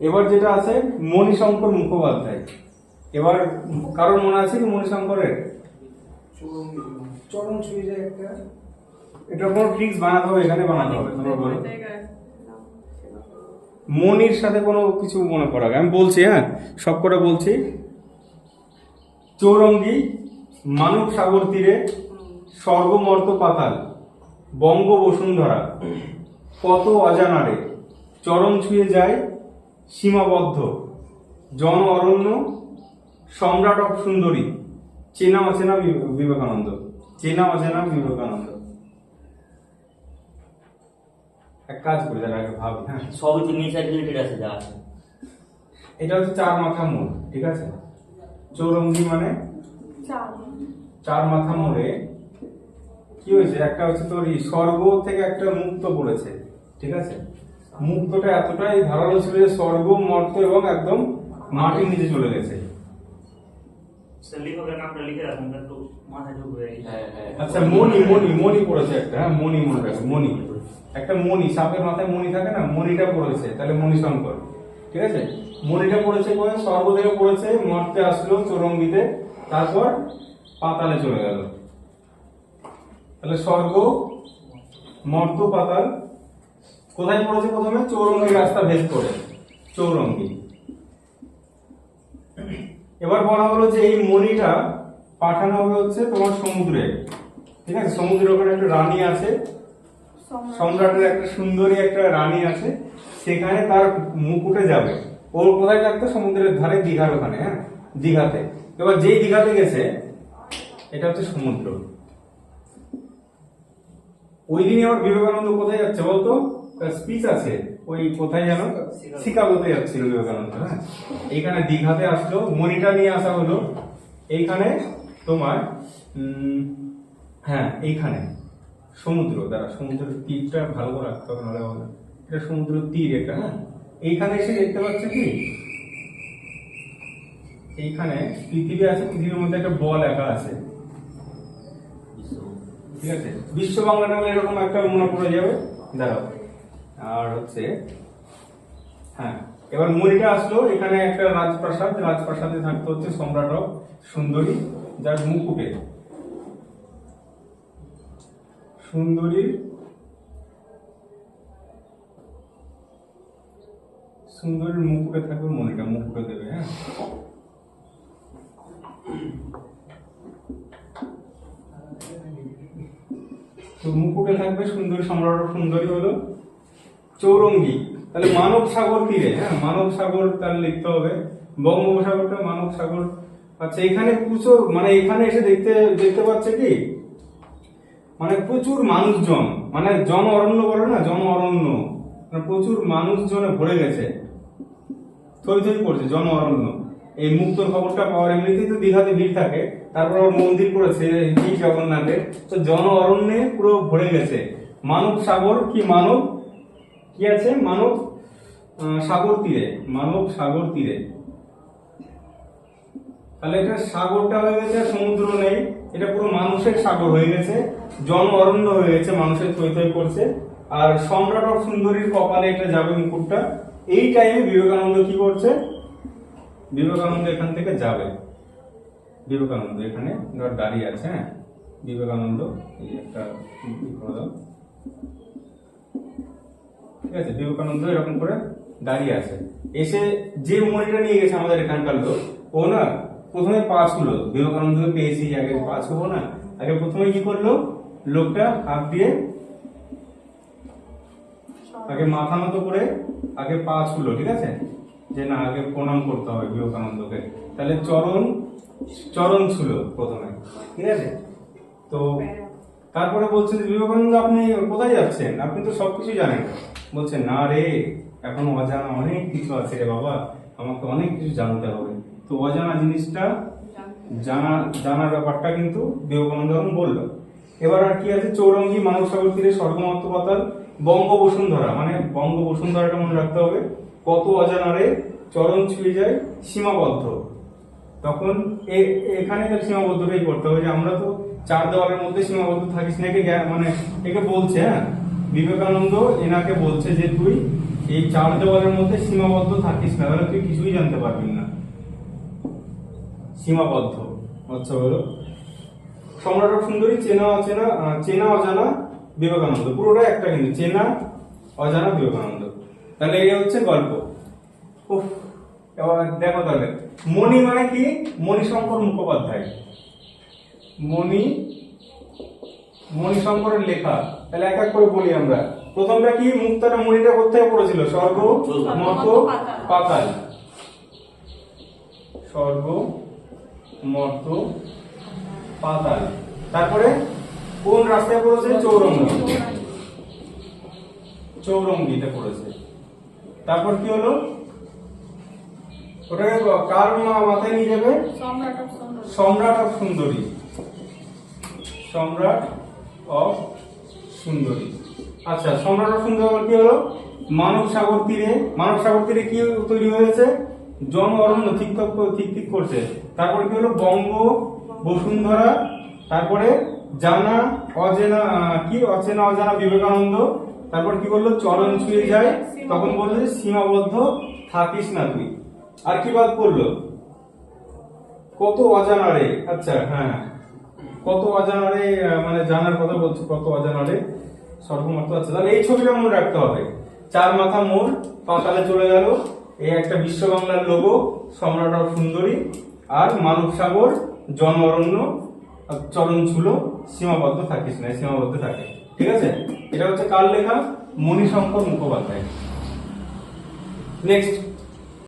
এবার যেটা আছে মণিশঙ্কর মুখোপাধ্যায়। এবার কারোর মনে আছে কি মণিশঙ্করের? চরণ ছুঁয়ে যায় একটা। এটা কোনো ট্রিক্স বানাতে হবে এখানে বানাতে হবে। তোমরা বলো। মনির সাথে কোনো কিছু মনে পড়া আমি বলছি হ্যাঁ? সব কটা বলছি। চৌরঙ্গি মানব সাগর তীরে স্বর্গমর্ত পাতাল বঙ্গ বসুন্ধরা। কত অজানারে। চরম ছুঁয়ে যায় সীমাবদ্ধ। জন অরণ্য সম্রাট অফ সুন্দরী চেনা অচেনা বিবে- বিবেকানন্দ চেনা অচেনা বিবেকানন্দ। এক কাজ করি তার আগে ভাবি হ্যাঁ? সবই তো নেচার রিলেটেড আছে যা আছে। এটা হচ্ছে চার মাথা মোড় ঠিক আছে? চৌরঙ্গি মানে? চার মাথা মোড়ে। কি হয়েছে? একটা হচ্ছে তোর এই স্বর্গ থেকে একটা মুক্ত পড়েছে ঠিক আছে? মুক্তটা এতটাই ধারালো ছিল যে স্বর্গ মর্ত এবং একদম মাটির নিচে চলে গেছে। ঢুকবে। হ্যাঁ হ্যাঁ আচ্ছা মণি মণি মণি পড়েছে একটা হ্যাঁ মণি মনে রাখো মণি। একটা মণি সাপের মাথায় মণি থাকে না? মণিটা পড়েছে তাহলে মণি শঙ্কর ঠিক আছে? মণিটা পড়েছে করে স্বর্গ থেকে পড়েছে মর্তে আসলো চৌরঙ্গিতে তারপর পাতালে চলে গেল। তাহলে স্বর্গ মর্ত পাতাল কোথায় পড়েছে প্রথমে? চৌরঙ্গি রাস্তা ভেদ করে। চৌরঙ্গি। এবার বলা হলো যে এই মণিটা পাঠানো হবে হচ্ছে তোমার সমুদ্রে। ঠিক আছে? সমুদ্রের ওখানে একটা রানী আছে। সম্রাটের একটা সুন্দরী একটা রানী আছে। সেখানে তার মুকুটে যাবে। ওর কোথায় থাকতো? সমুদ্রের ধারে দীঘার ওখানে হ্যাঁ? দীঘাতে। এবার যেই দীঘাতে গেছে এটা হচ্ছে সমুদ্র। ওই দিনই আবার বিবেকানন্দ কোথায় যাচ্ছে বলতো? স্পিচ আছে। ওই কোথায় যেন? শিকাগোতে। যাচ্ছিল বিবেকানন্দ হ্যাঁ? এইখানে দীঘাতে আসলো মনিটা নিয়ে আসা হলো। এইখানে তোমার হ্যাঁ এইখানে। সমুদ্র দ্বারা সমুদ্রের তীরটা ভালো করে রাখতে হবে নাহলে হবে এটা সমুদ্র তীর এটা হ্যাঁ? এইখানে এসে দেখতে পাচ্ছে কি? এইখানে পৃথিবী আছে পৃথিবীর মধ্যে একটা বল একা আছে। ঠিক আছে? বিশ্ব বাংলা এরকম একটা মনে পড়ে যাবে। দাঁড়াও। আর হচ্ছে হ্যাঁ এবার মরিটা আসলো, এখানে একটা রাজপ্রাসাদ, রাজপ্রাসাদে থাকতে হচ্ছে সম্রাট সুন্দরী, যার মুকুটে সুন্দরীর সুন্দরীর মুকুটে থাকবে মনিটা মুকুটে দেবে হ্যাঁ। তো মুকুটে থাকবে সুন্দরী, সম্রাট সুন্দরী হলো। চৌরঙ্গি। তাহলে মানব সাগর তীরে হ্যাঁ মানব সাগর তাহলে লিখতে হবে। বঙ্গোপসাগরটা মানব সাগর। আচ্ছা এখানে প্রচুর মানে এখানে এসে দেখতে দেখতে পাচ্ছে কি? মানে প্রচুর মানুষজন মানে জন অরণ্য বলে না, জন অরণ্য। মানে প্রচুর মানুষজনে ভরে গেছে। থই থই করছে, জন অরণ্য। এই মুক্তর খবরটা পাওয়ার এমনিতেই তো দীঘাতে ভিড় থাকে। তারপর আবার মন্দির করেছে জগন্নাথের। তো জন অরণ্যে পুরো ভরে গেছে। মানব সাগর কি মানব? কি আছে? মানব সাগর তীরে, মানব সাগর তীরে। তাহলে এটা সাগরটা হয়ে গেছে, সমুদ্র নেই। এটা পুরো মানুষের সাগর হয়ে গেছে। জন অরণ্য হয়ে গেছে, মানুষের থই করছে। আর সম্রাট অফ সুন্দরীর কপালে এটা যাবে মুকুটটা। এই টাইমে বিবেকানন্দ কি করছে? বিবেকানন্দ এখান থেকে যাবে। বিবেকানন্দ এখানে দাঁড়িয়ে আছে হ্যাঁ? বিবেকানন্দ, এই একটা ঠিক আছে? বিবেকানন্দ এরকম করে দাঁড়িয়ে আছে। এসে যে মনিটা নিয়ে গেছে আমাদের এখানকার লোক, ও না প্রথমে পাস হলো বিবেকানন্দকে পেয়েছি, আগে পাস হব না। আগে প্রথমে কি করল? লোকটা হাত দিয়ে আগে মাথা মতো করে আগে পা ছুলো, ঠিক আছে? যে না, আগে প্রণাম করতে হবে বিবেকানন্দকে। তাহলে চরণ চরণ ছিল প্রথমে, ঠিক আছে? তো তারপরে বলছে বিবেকানন্দ, আপনি কোথায় যাচ্ছেন? আপনি তো সবকিছু জানেন। বলছে, না রে, এখন অজানা অনেক কিছু আছে রে বাবা। আমাকে অনেক কিছু জানতে হবে। তো অজানা জিনিসটা জানা, জানার ব্যাপারটা কিন্তু বিবেকানন্দ এখন বলল। এবার আর কি আছে? চৌরঙ্গি মানব সাগর তীরে স্বর্গমত্ত পাতাল বঙ্গ বসুন্ধরা মানে বঙ্গ বসুন্ধরাটা মনে রাখতে হবে। কত অজানারে চরণ ছুঁয়ে যায়, সীমাবদ্ধ। তখন এখানে তার সীমাবদ্ধটাই করতে হবে যে, আমরা তো চার দেওয়ালের মধ্যে সীমাবদ্ধ থাকিস না মানে একে বলছে হ্যাঁ? বিবেকানন্দ এনাকে বলছে যে তুই এই চার দেওয়ালের মধ্যে সীমাবদ্ধ থাকিস না, তাহলে তুই কিছুই জানতে পারবি না। সীমাবদ্ধ আচ্ছা বলো। সম্রাট সুন্দরী, চেনা অচেনা চেনা অজানা বিবেকানন্দ পুরোটা একটা কিন্তু, চেনা অজানা বিবেকানন্দ। তাহলে এই হচ্ছে গল্প। দেখো তাহলে। মণি মানে কি? মণিশঙ্কর মুখোপাধ্যায়। মণি মণিশঙ্করের লেখা। তাহলে এক এক করে বলি আমরা। প্রথমটা কি? মুক্তাটা মণিটা কোথায় পড়েছিল? স্বর্গ মত পাতাল। স্বর্গ মত পাতাল। তারপরে কোন রাস্তায় পড়েছে? চৌরঙ্গি। চৌরঙ্গিতে পড়েছে। তারপর কি হলো? ওটাকে কার মাথায় নিয়ে যাবে? সম্রাট অফ সুন্দর। সম্রাট অফ সুন্দরী। আচ্ছা সম্রাট অফ সুন্দরী কি হলো? মানব সাগর তীরে, মানব সাগর তীরে কি তৈরি হয়েছে? জন অরণ্য ঠিক- ঠিক ঠিক করছে। তারপরে কি হলো? বঙ্গ, বসুন্ধরা, তারপরে জানা অজেনা কি? অচেনা, অজানা বিবেকানন্দ। তারপর কি বলল? চরণ ছুঁয়ে যায়। তখন বলল যে সীমাবদ্ধ থাকিস না তুই। আর কি বাদ পড়ল? কত অজানা রে। আচ্ছা হ্যাঁ। কত অজানারে মানে জানার কথা বলছো, কত অজানারে? সর্বমত আচ্ছা তাহলে এই ছবিটা মনে রাখতে হবে। চার মাথা মোড়, পাতালে চলে গেল। এই একটা বিশ্ব বাংলার লোগো সম্রাট অফ সুন্দরী আর মানব সাগর জন অরণ্য চরণ ছুলো সীমাবদ্ধ থাকিস না সীমাবদ্ধ থাকে। ঠিক আছে? এটা হচ্ছে কার লেখা? মণিশঙ্কর মুখোপাধ্যায়। নেক্সট